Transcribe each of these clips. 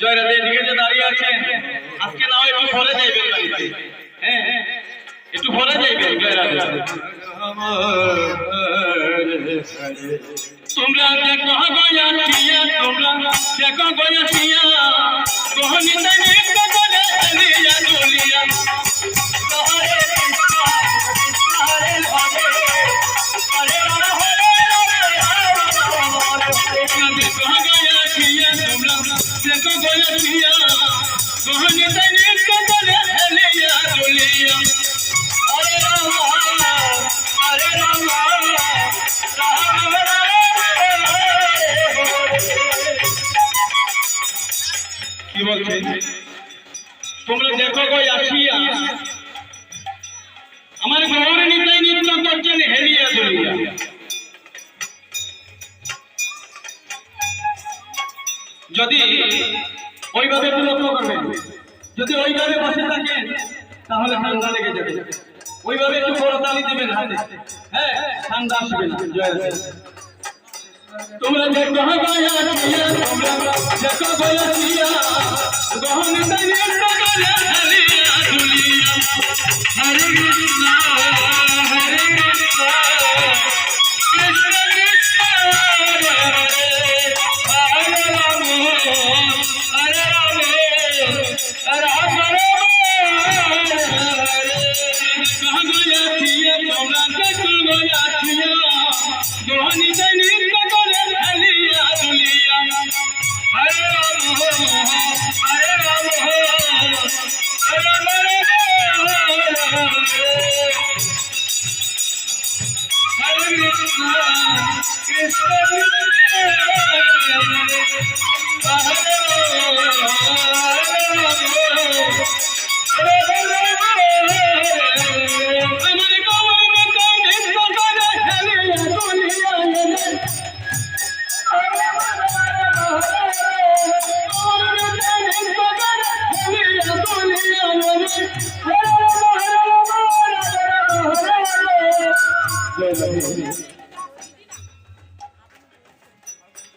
জয় রাধে এদিকে যে দাঁড়িয়ে আছেন, আজকে না একটু পরে যাইবেন বাড়িতে। হ্যাঁ হ্যাঁ একটু পরে যাইবেন জয় রাধে তোমরা দেখো গয়াছিয়া তোমরা দেখো গয়াছিয়া গহনি তাই নিত্য করে হলিয়া যদি ওইভাবে বসে থাকেন তাহলে ঠান্ডা লেগে যাবে। ওইভাবে একটু করতালি দেবেন হাতে। হ্যাঁ ঠান্ডা আসবে না। জয়। তোমরা দেখো গয়া ছিয়া, তোমরা ছিয়া গহন তাইয়ে দুলিয়া হরে কৃষ্ণ হরে কৃষ্ণ। হরে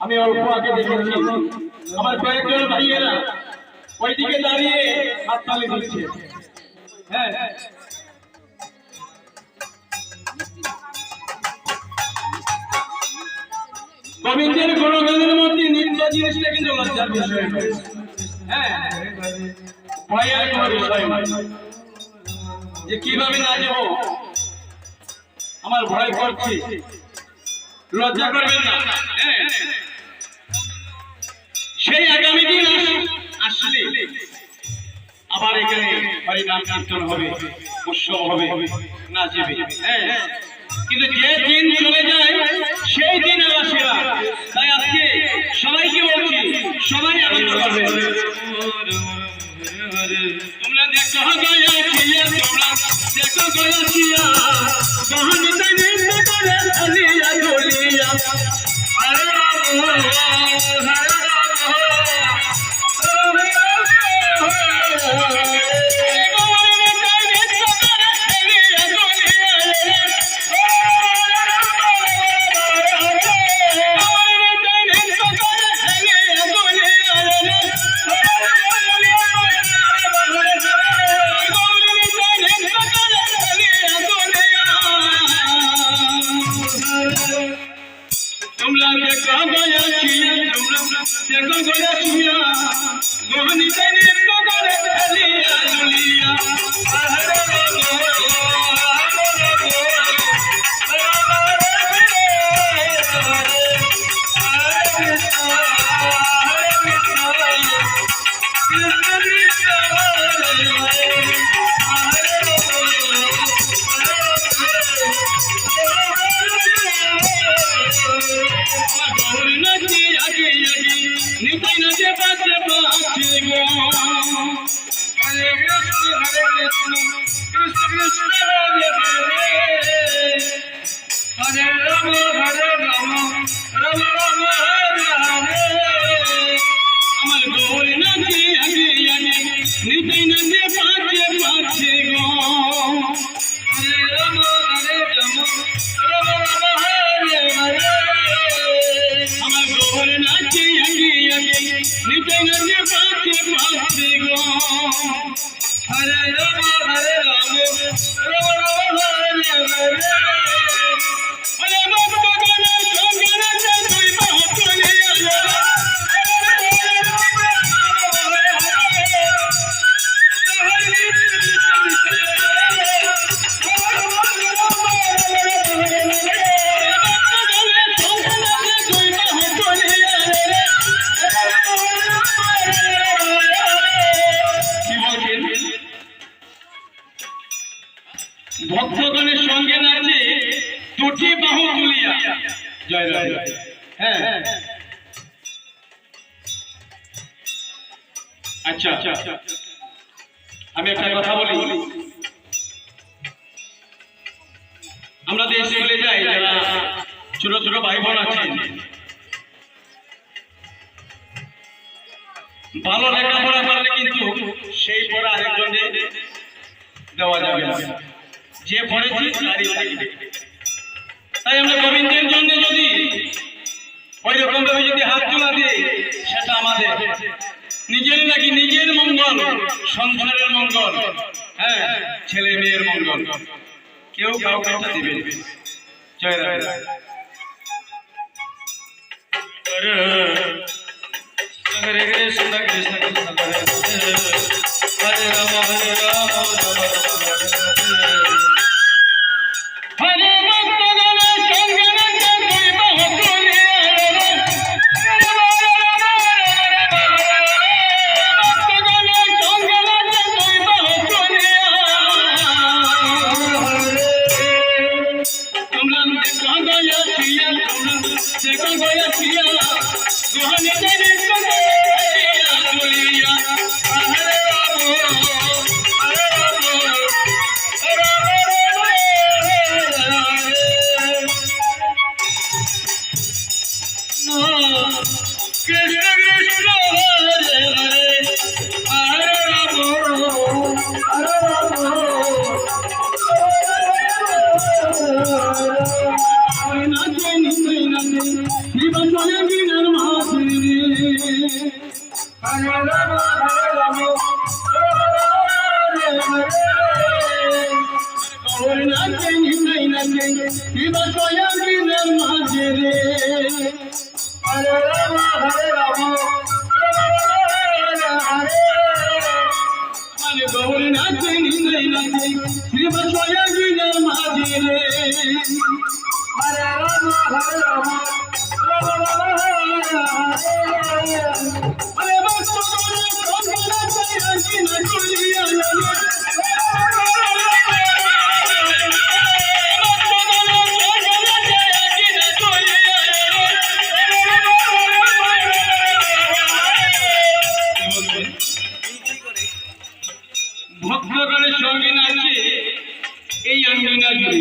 আমি অল্প আগে দেখেছি। আমার কয়েকজন ভাইয়েরা ওইদিকে দাঁড়িয়ে হাততালি দিচ্ছে। হ্যাঁ। গোবিন্দের গুণগানের মধ্যে নিত্য জিনিসটা কিন্তু লজ্জার বিষয়। হ্যাঁ। যে কীভাবে না যাব, আমার ভয় করছে। লজ্জা করবেন না। হ্যাঁ। সেই আগামী দিন আস- আসলে আবার এখানে হরিনাম কীর্তন হবে, উৎসব হবে, নাচবে। হ্যাঁ। কিন্তু যে দিন চলে যায়, সেই দিন আবার সেরা। তাই আজকে সবাইকে বলছি, সবাই আনন্দ করবে আমার গৌর নাচে আগে আগে নিতাই নাচে ভক্তগণের সঙ্গে নাচে দুটি বাহু তুলিয়া। জয় হ্যাঁ। আচ্ছা। আচ্ছা আমি একটা কথা বলি। আমরা দেশ চলে যাই যারা ছোট ছোট ভাই বোন আছে ভালো লেখাপড়া করলে কিন্তু সেই পড়া আরেকজনে দেওয়া যাবে না। যে পড়েছি তাই আমরা গোবিন্দের জন্য যদি ওই রকম ভাবে যদি হাত তোলা দিই, সেটা আমাদের। নিজের নাকি নিজের মঙ্গল সংসারের মঙ্গল হ্যাঁ ছেলে মেয়ের মঙ্গল। কেউ কাউকে দিবে। জয় রাম হরে কৃষ্ণ কৃষ্ণ কৃষ্ণ, হরে হরে হরে রাম হরে হরে ভক্তগণ সঙ্গে নাচে দুই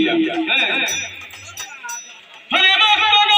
আঙ্গিনা জুড়িয়া হ্যাঁ হরে ভক্তগণের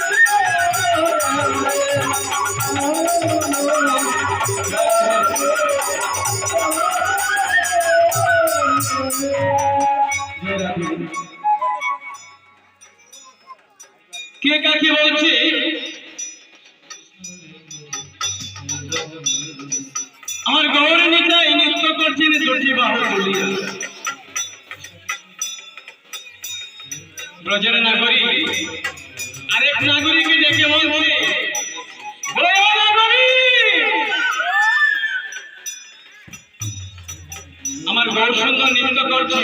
কে কাকে বলছে? আমার গৌরী নিতাই নৃত্য করছেন দুটি বাহু তুলিয়া ব্রজের নাগরিক, আরেক নাগরিককে ডেকে বলছে! আমার গৌর সুন্দর নৃত্য করছে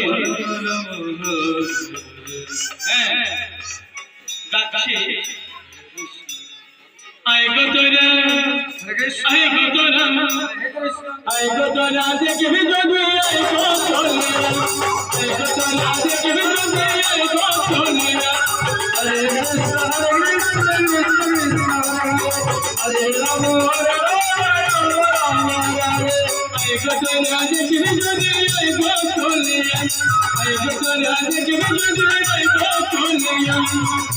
হ্যাঁ। গাচ্ছে আয় গো তোরা আয় গো তোরা আয় গো তোরা দেখবি যদি আয় গো চলিয়া আয় গো তোরা দেখবি যদি আয় গো চলিয়া হরে কৃষ্ণ হরে কৃষ্ণ কৃষ্ণ কৃষ্ণ হরে রাম রাম রাম রাম আয় গো তোরা দেখবি যদি আয় গো চলিয়া আয় গো তোরা দেখবি যদি আয় গো